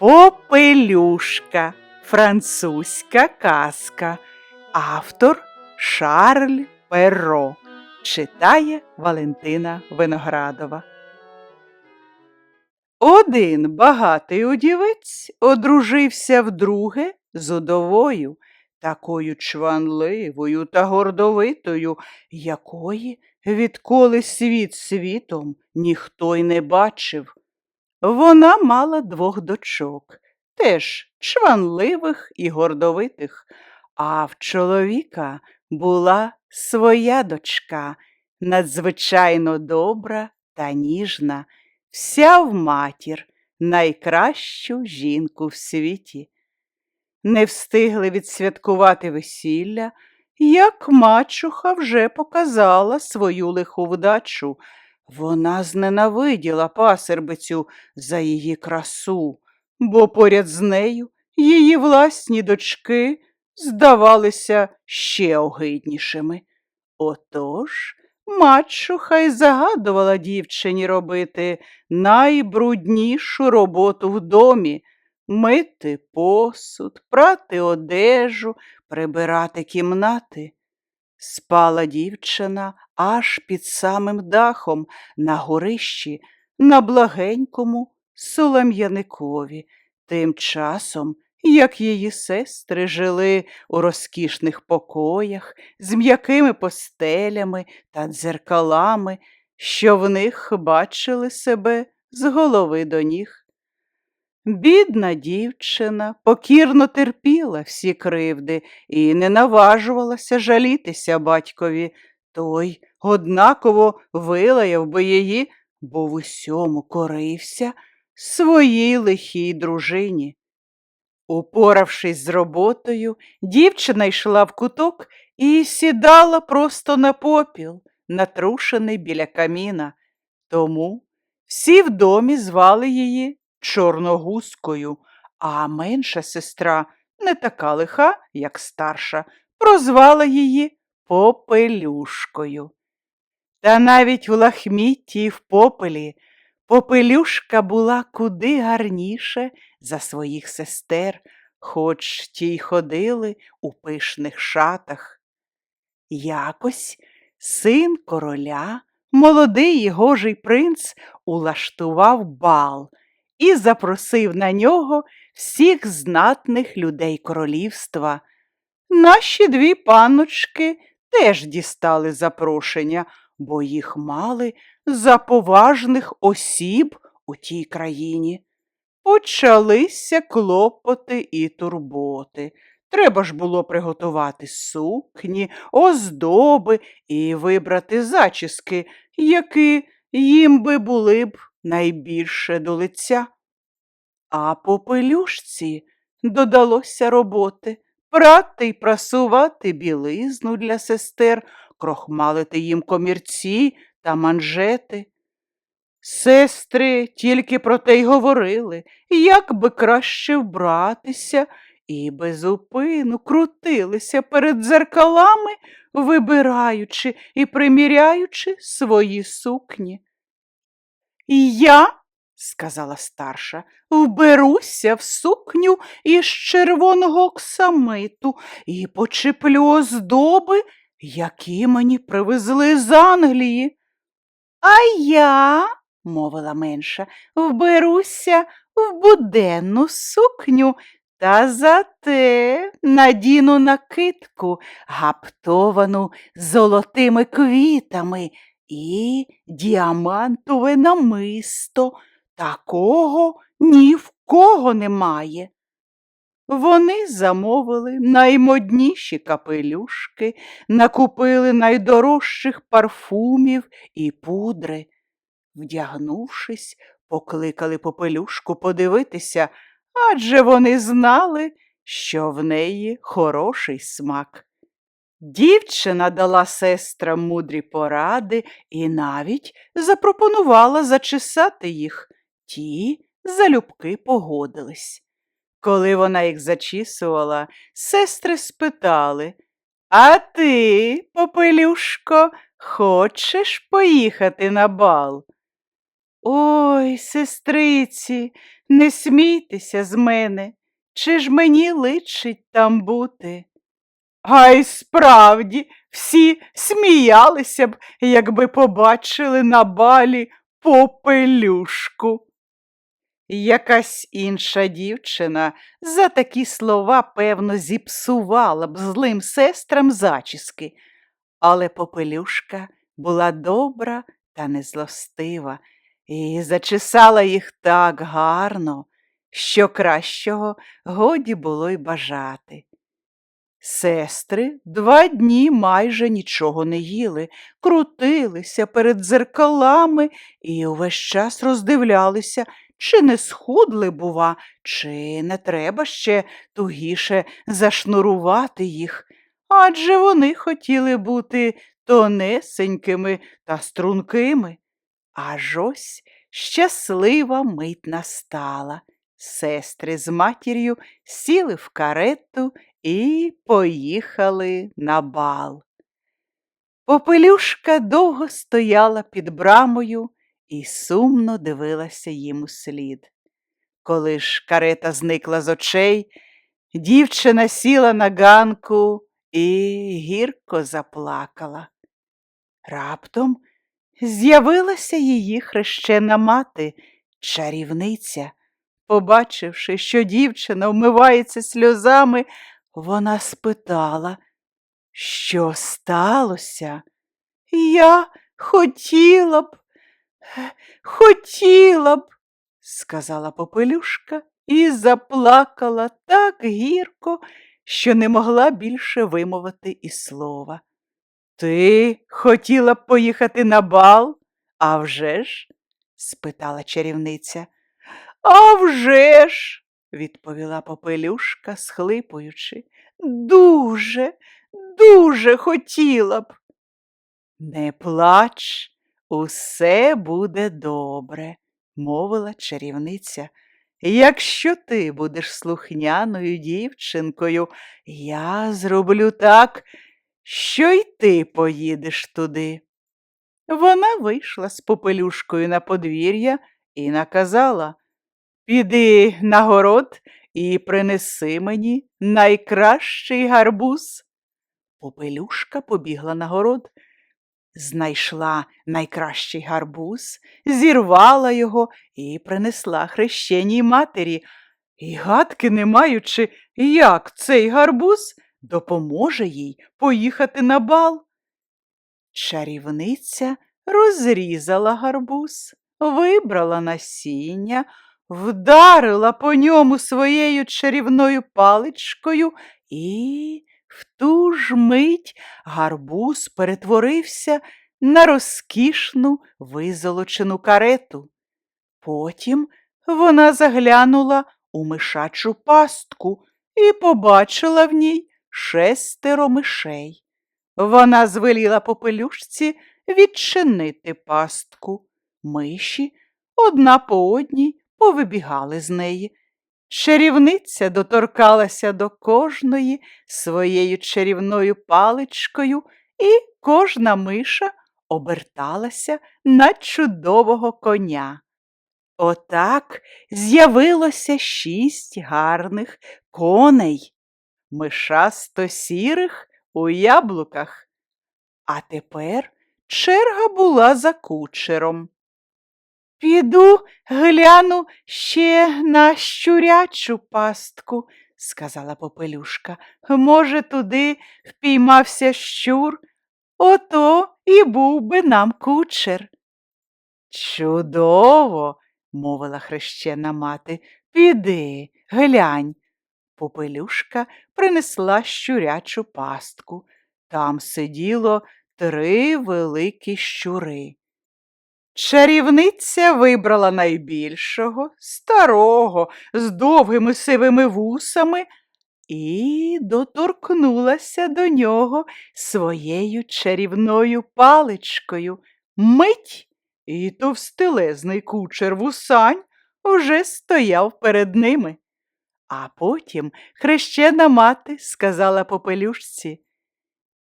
Попелюшка. Французька казка. Автор Шарль Перро. Читає Валентина Виноградова. Один багатий удівець одружився вдруге з удовою, такою чванливою та гордовитою, якої відколи світ світом ніхто й не бачив. Вона мала двох дочок, теж чванливих і гордовитих, а в чоловіка була своя дочка, надзвичайно добра та ніжна, вся в матір, найкращу жінку в світі. Не встигли відсвяткувати весілля, як мачуха вже показала свою лиху вдачу. Вона зненавиділа пасербицю за її красу, бо поряд з нею її власні дочки здавалися ще огиднішими. Отож мачуха й загадувала дівчині робити найбруднішу роботу в домі мити посуд, прати одежу, прибирати кімнати. Спала дівчина аж під самим дахом на горищі, на благенькому солом'яникові, тим часом, як її сестри жили у розкішних покоях з м'якими постелями та дзеркалами, що в них бачили себе з голови до ніг. Бідна дівчина покірно терпіла всі кривди і не наважувалася жалітися батькові. Той однаково вилаяв би її, бо в усьому корився своїй лихій дружині. Упоравшись з роботою, дівчина йшла в куток і сідала просто на попіл, натрушений біля каміна. Тому всі в домі звали її чорногузкою, а менша сестра, не така лиха, як старша, прозвала її Попелюшкою. Та навіть у лахмітті й в попелі Попелюшка була куди гарніше за своїх сестер, хоч ті й ходили у пишних шатах. Якось син короля, молодий і гожий принц, улаштував бал і запросив на нього всіх знатних людей королівства. Наші дві панночки теж дістали запрошення, бо їх мали за поважних осіб у тій країні. Почалися клопоти і турботи. Треба ж було приготувати сукні, оздоби і вибрати зачіски, які їм би були б найбільше до лиця. А по пелюшці додалося роботи прати й прасувати білизну для сестер, крохмалити їм комірці та манжети. Сестри тільки про те й говорили, як би краще вбратися, і безупину крутилися перед дзеркалами, вибираючи і приміряючи свої сукні. Я, сказала старша, вберуся в сукню із червоного оксамиту і почеплю оздоби, які мені привезли з Англії. А я, мовила менша, вберуся в буденну сукню та зате надіну накидку, гаптовану золотими квітами і діамантове намисто. Такого ні в кого немає. Вони замовили наймодніші капелюшки, накупили найдорожчих парфумів і пудри. Вдягнувшись, покликали попелюшку подивитися, адже вони знали, що в неї хороший смак. Дівчина дала сестрам мудрі поради і навіть запропонувала зачесати їх. Ті залюбки погодились. Коли вона їх зачісувала, сестри спитали А ти, попелюшко, хочеш поїхати на бал? Ой, сестриці, Не смійтеся з мене, чи ж мені личить там бути? А справді всі сміялися б, якби побачили на балі попелюшку. Якась інша дівчина за такі слова, певно, зіпсувала б злим сестрам зачіски, але попелюшка була добра та незлостива і зачесала їх так гарно, що кращого годі було й бажати. Сестри два дні майже нічого не їли, крутилися перед дзеркалами і увесь час роздивлялися, чи не схудли, бува, чи не треба ще тугіше зашнурувати їх, адже вони хотіли бути тонесенькими та стрункими. Аж ось щаслива мить настала. Сестри з матір'ю сіли в карету і поїхали на бал. Попелюшка довго стояла під брамою і сумно дивилася їм услід. Коли ж карета зникла з очей, дівчина сіла на ганку і гірко заплакала. Раптом з'явилася її хрещена мати, чарівниця. Побачивши, що дівчина вмивається сльозами, вона спитала, що сталося? Я хотіла б, хотіла б, сказала попелюшка і заплакала так гірко, що не могла більше вимовити і слова. Ти хотіла б поїхати на бал? «А вже ж?» – спитала чарівниця. «А вже ж!» – відповіла попелюшка, схлипуючи. Дуже, дуже хотіла б. Не плач, усе буде добре, мовила чарівниця. Якщо ти будеш слухняною дівчинкою, я зроблю так, що й ти поїдеш туди. Вона вийшла з попелюшкою на подвір'я і наказала Піди на город і принеси мені найкращий гарбуз. Попелюшка побігла на город, знайшла найкращий гарбуз, зірвала його і принесла хрещеній матері, і гадки не маючи, як цей гарбуз допоможе їй поїхати на бал. Чарівниця розрізала гарбуз, вибрала насіння, вдарила по ньому своєю чарівною паличкою, і в ту ж мить гарбуз перетворився на розкішну визолочену карету. Потім вона заглянула у мишачу пастку і побачила в ній шестеро мишей. Вона звеліла попелюшці відчинити пастку. Миші одна по одній повибігали з неї. Чарівниця доторкалася до кожної своєю чарівною паличкою, і кожна миша оберталася на чудового коня. Отак з'явилося шість гарних коней, мишасто сірих у яблуках. А тепер черга була за кучером. Піду гляну ще на щурячу пастку, сказала попелюшка. Може, туди впіймався щур, ото і був би нам кучер. Чудово, мовила хрещена мати, піди, глянь. Попелюшка принесла щурячу пастку. Там сиділо три великі щури. Чарівниця вибрала найбільшого, старого, з довгими сивими вусами і доторкнулася до нього своєю чарівною паличкою. Мить і товстелезний кучер вусань уже стояв перед ними. А потім хрещена мати сказала попелюшці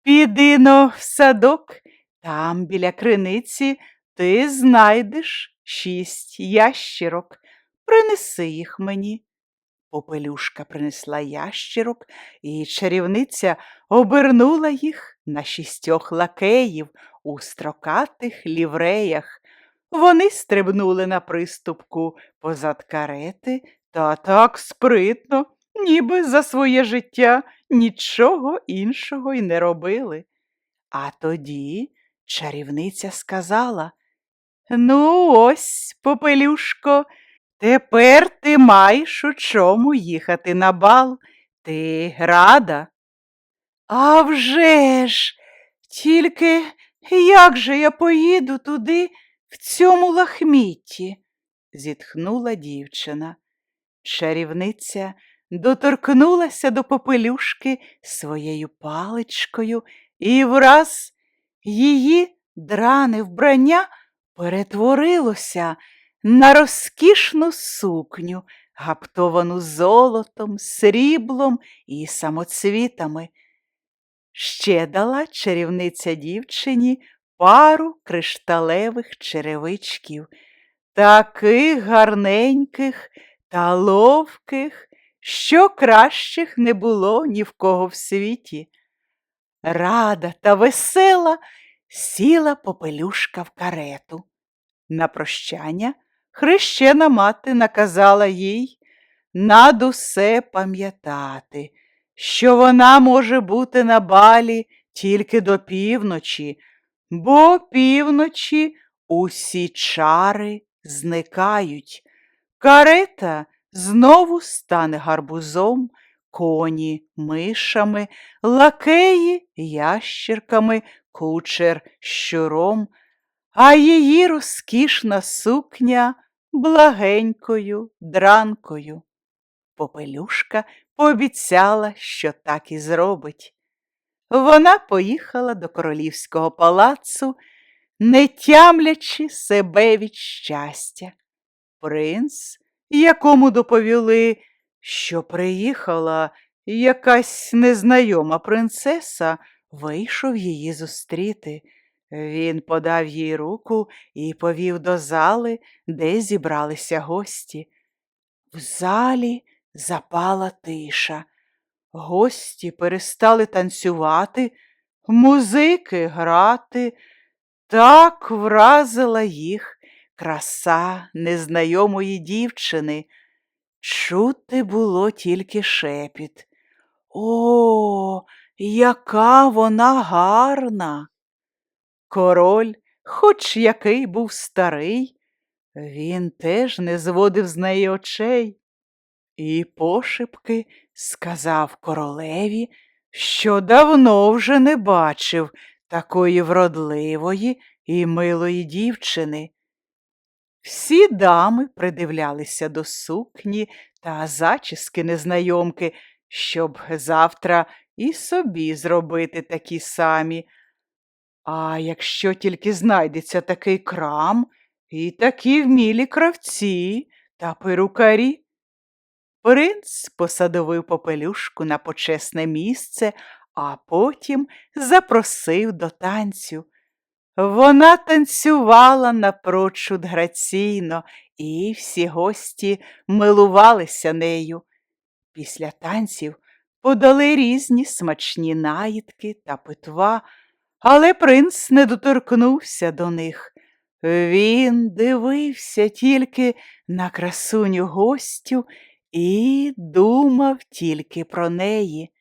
Піди но в садок, там біля криниці ти знайдеш шість ящірок. принеси їх мені. Попелюшка принесла ящірок, і чарівниця обернула їх на шістьох лакеїв у строкатих лівреях. Вони стрибнули на приступку позад карети та так спритно, ніби за своє життя нічого іншого й не робили. А тоді чарівниця сказала Ну, ось, попелюшко, тепер ти маєш у чому їхати на бал. Ти рада? «А вже ж! Тільки як же я поїду туди в цьому лахмітті? зітхнула дівчина. Чарівниця доторкнулася до попелюшки своєю паличкою, і враз її дране вбрання перетворилося на розкішну сукню, гаптовану золотом, сріблом і самоцвітами. Ще дала чарівниця дівчині пару кришталевих черевичків, таких гарненьких та ловких, що кращих не було ні в кого в світі. Рада та весела сіла попелюшка в карету. На прощання хрещена мати наказала їй над усе пам'ятати, що вона може бути на балі тільки до півночі, бо півночі усі чари зникають. Карета знову стане гарбузом, коні мишами, лакеї ящірками, кучер щуром, а її розкішна сукня благенькою дранкою. Попелюшка пообіцяла, що так і зробить. Вона поїхала до королівського палацу, не тямлячи себе від щастя. Принц, якому доповіли, що приїхала якась незнайома принцеса, вийшов її зустріти. Він подав їй руку і повів до зали, де зібралися гості. В залі запала тиша. Гості перестали танцювати, музики грати. Так вразила їх краса незнайомої дівчини. Чути було тільки шепіт. О, яка вона гарна! Король, хоч який був старий, він теж не зводив з неї очей і пошепки сказав королеві, що давно вже не бачив такої вродливої і милої дівчини. Всі дами придивлялися до сукні та зачіски незнайомки, щоб завтра і собі зробити такі самі. А якщо тільки знайдеться такий крам і такі вмілі кравці та перукарі. Принц посадовив попелюшку на почесне місце, а потім запросив до танцю. Вона танцювала напрочуд граційно, і всі гості милувалися нею. Після танців подали різні смачні наїдки та питва, але принц не доторкнувся до них. Він дивився тільки на красуню гостю і думав тільки про неї.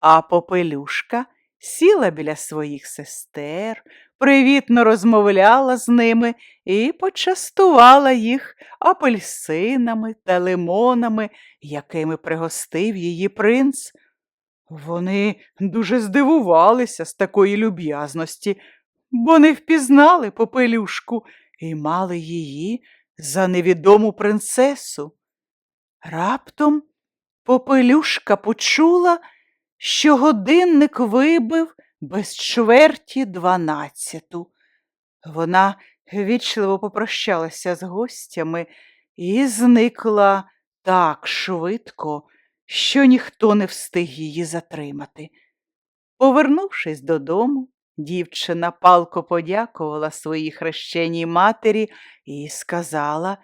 А попелюшка сіла біля своїх сестер, привітно розмовляла з ними і почастувала їх апельсинами та лимонами, якими пригостив її принц. Вони дуже здивувалися з такої люб'язності, бо не впізнали попелюшку і мали її за невідому принцесу. Раптом попелюшка почула, що годинник вибив без чверті дванадцяту. Вона вічливо попрощалася з гостями і зникла так швидко, що ніхто не встиг її затримати. Повернувшись додому, дівчина палко подякувала своїй хрещеній матері і сказала,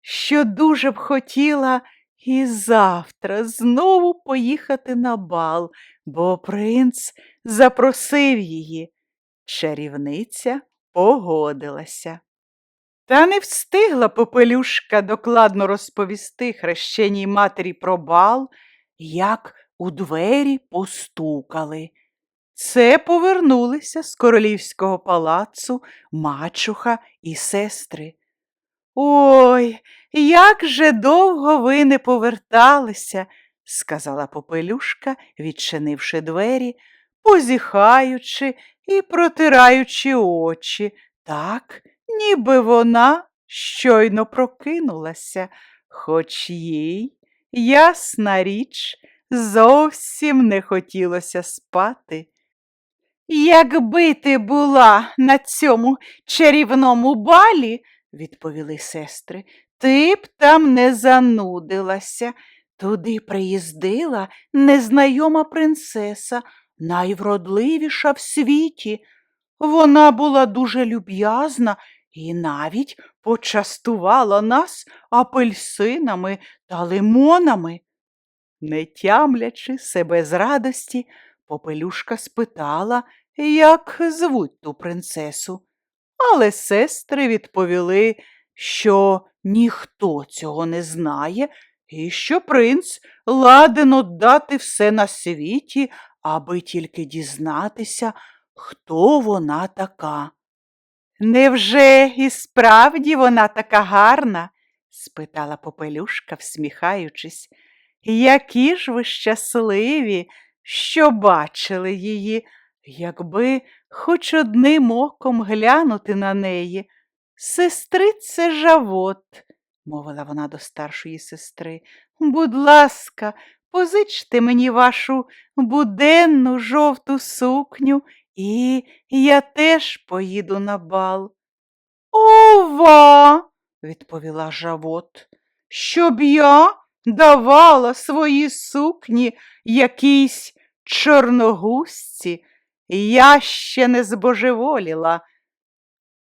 що дуже б хотіла і завтра знову поїхати на бал, бо принц запросив її. Чарівниця погодилася. Та не встигла попелюшка докладно розповісти хрещеній матері про бал, як у двері постукали. Це повернулися з королівського палацу мачуха і сестри. Ой, як же довго ви не поверталися, сказала попелюшка, відчинивши двері, позіхаючи і протираючи очі, так, ніби вона щойно прокинулася, хоч їй, ясна річ, зовсім не хотілося спати. Якби ти була на цьому чарівному балі, відповіли сестри, ти б там не занудилася. Туди приїздила незнайома принцеса, найвродливіша в світі. Вона була дуже люб'язна і навіть почастувала нас апельсинами та лимонами. Не тямлячи себе з радості, попелюшка спитала, як звуть ту принцесу. Але сестри відповіли, що ніхто цього не знає, і що принц ладен отдати все на світі, аби тільки дізнатися, хто вона така. Невже і справді вона така гарна? спитала попелюшка, всміхаючись. Які ж ви щасливі, що бачили її, якби хоч одним оком глянути на неї. Сестрице Жавот, мовила вона до старшої сестри, будь ласка, позичте мені вашу буденну жовту сукню, і я теж поїду на бал. Ова, відповіла Жавот, щоб я давала свої сукні якійсь чорногузці, я ще не збожеволіла.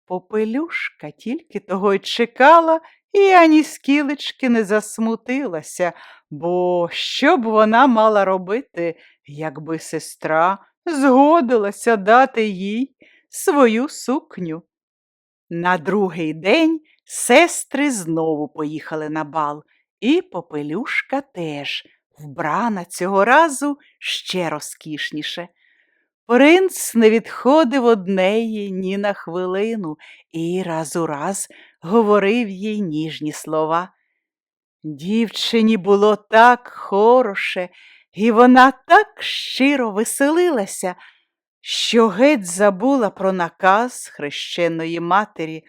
Попелюшка тільки того й чекала і ані скілечки не засмутилася, бо що б вона мала робити, якби сестра згодилася дати їй свою сукню. На другий день сестри знову поїхали на бал, і попелюшка теж, вбрана цього разу ще розкішніше. Принц не відходив од неї ні на хвилину і раз у раз говорив їй ніжні слова. Дівчині було так хороше, і вона так щиро веселилася, що геть забула про наказ хрещеної матері.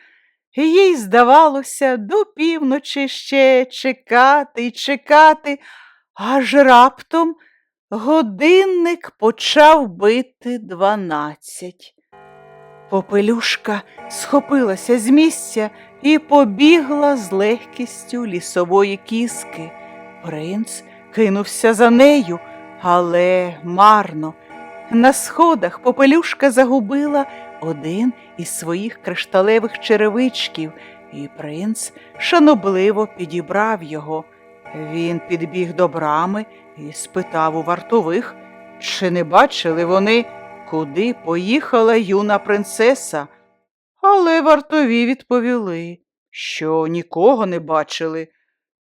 Їй здавалося, до півночі ще чекати й чекати, аж раптом годинник почав бити дванадцять. Попелюшка схопилася з місця і побігла з легкістю лісової кіски. Принц кинувся за нею, але марно. На сходах попелюшка загубила один із своїх кришталевих черевичків, і принц шанобливо підібрав його. Він підбіг до брами і спитав у вартових, чи не бачили вони, куди поїхала юна принцеса. Але вартові відповіли, що нікого не бачили,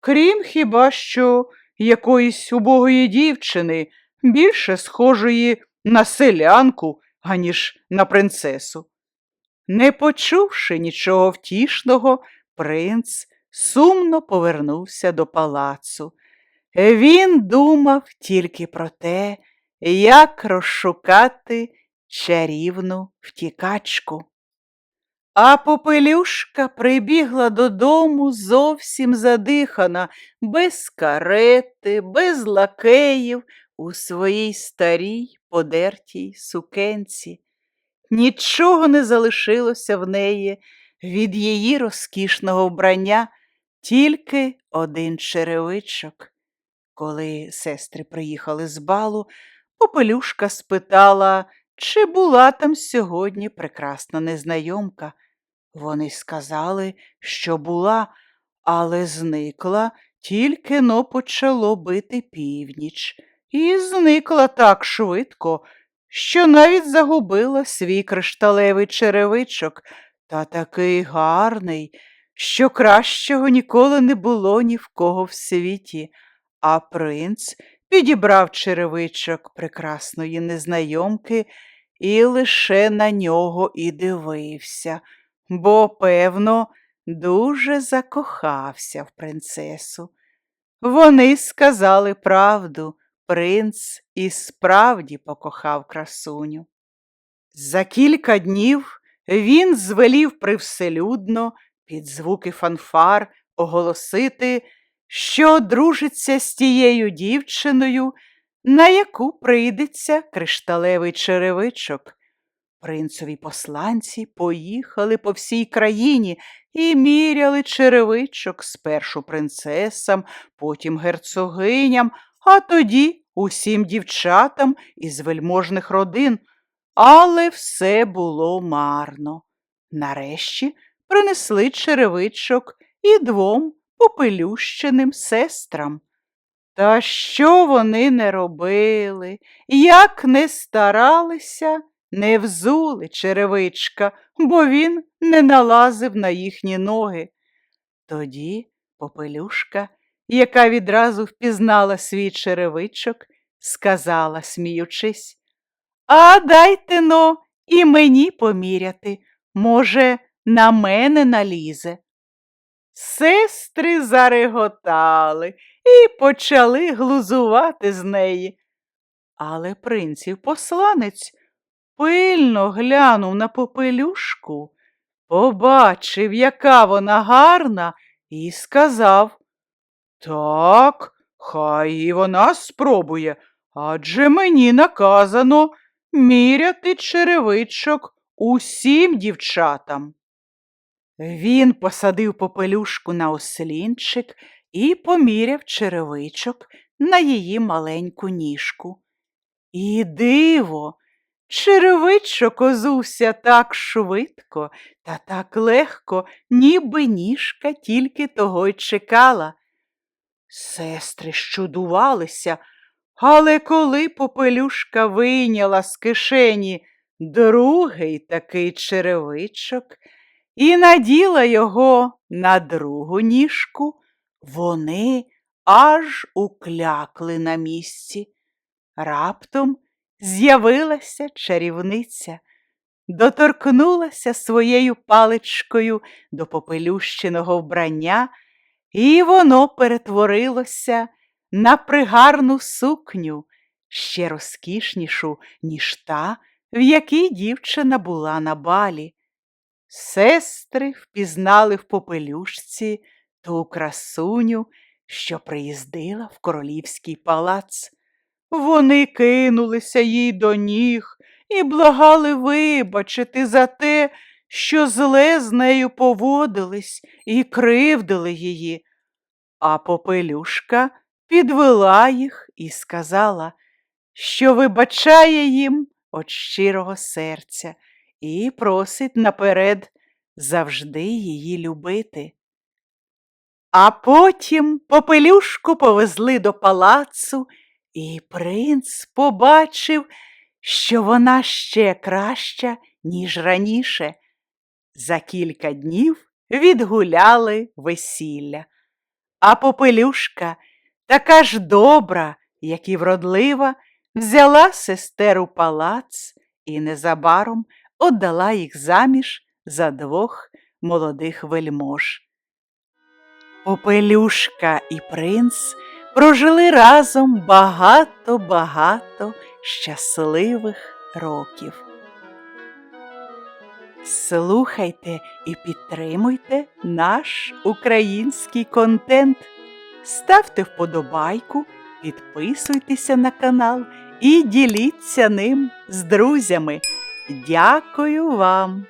крім хіба що якоїсь убогої дівчини, більше схожої на селянку, аніж на принцесу. Не почувши нічого втішного, принц сумно повернувся до палацу. Він думав тільки про те, як розшукати чарівну втікачку. А попелюшка прибігла додому зовсім задихана, без карети, без лакеїв, у своїй старій подертій сукенці. Нічого не залишилося в неї від її розкішного вбрання, тільки один черевичок. Коли сестри приїхали з балу, попелюшка спитала, чи була там сьогодні прекрасна незнайомка. Вони сказали, що була, але зникла тільки но почало бити північ, і зникла так швидко, що навіть загубила свій кришталевий черевичок, та такий гарний, що кращого ніколи не було ні в кого в світі. А принц підібрав черевичок прекрасної незнайомки і лише на нього і дивився, бо, певно, дуже закохався в принцесу. Вони сказали правду, принц і справді покохав красуню. За кілька днів він звелів привселюдно під звуки фанфар оголосити, що одружиться з тією дівчиною, на яку прийдеться кришталевий черевичок. Принцові посланці поїхали по всій країні і міряли черевичок спершу принцесам, потім герцогиням, а тоді усім дівчатам із вельможних родин. Але все було марно. Нарешті принесли черевичок і двом попелющеним сестрам. Та що вони не робили, як не старалися, не взули черевичка, бо він не налазив на їхні ноги. Тоді попелюшка, яка відразу впізнала свій черевичок, сказала, сміючись, А дайте но і мені поміряти, може, на мене налізе. Сестри зареготали і почали глузувати з неї. Але принців посланець пильно глянув на попелюшку, побачив, яка вона гарна, і сказав Так, хай і вона спробує, адже мені наказано міряти черевичок усім дівчатам. Він посадив попелюшку на ослінчик і поміряв черевичок на її маленьку ніжку. І диво, черевичок озувся так швидко та так легко, ніби ніжка тільки того й чекала. Сестри щудувалися, але коли попелюшка вийняла з кишені другий такий черевичок і наділа його на другу ніжку, вони аж уклякли на місці. Раптом з'явилася чарівниця, доторкнулася своєю паличкою до попелющеного вбрання, і воно перетворилося на пригарну сукню, ще розкішнішу, ніж та, в якій дівчина була на балі. Сестри впізнали в попелюшці ту красуню, що приїздила в королівський палац. Вони кинулися їй до ніг і благали вибачити за те, що зле з нею поводились і кривдили її. А попелюшка підвела їх і сказала, що вибачає їм від щирого серця і просить наперед завжди її любити. А потім попелюшку повезли до палацу, і принц побачив, що вона ще краща, ніж раніше. За кілька днів відгуляли весілля, а попелюшка, така ж добра, як і вродлива, взяла сестер у палац і незабаром отдала їх заміж за двох молодих вельмож. Попелюшка і принц прожили разом багато-багато щасливих років. Слухайте і підтримуйте наш український контент. Ставте вподобайку, підписуйтеся на канал і діліться ним з друзями. Дякую вам!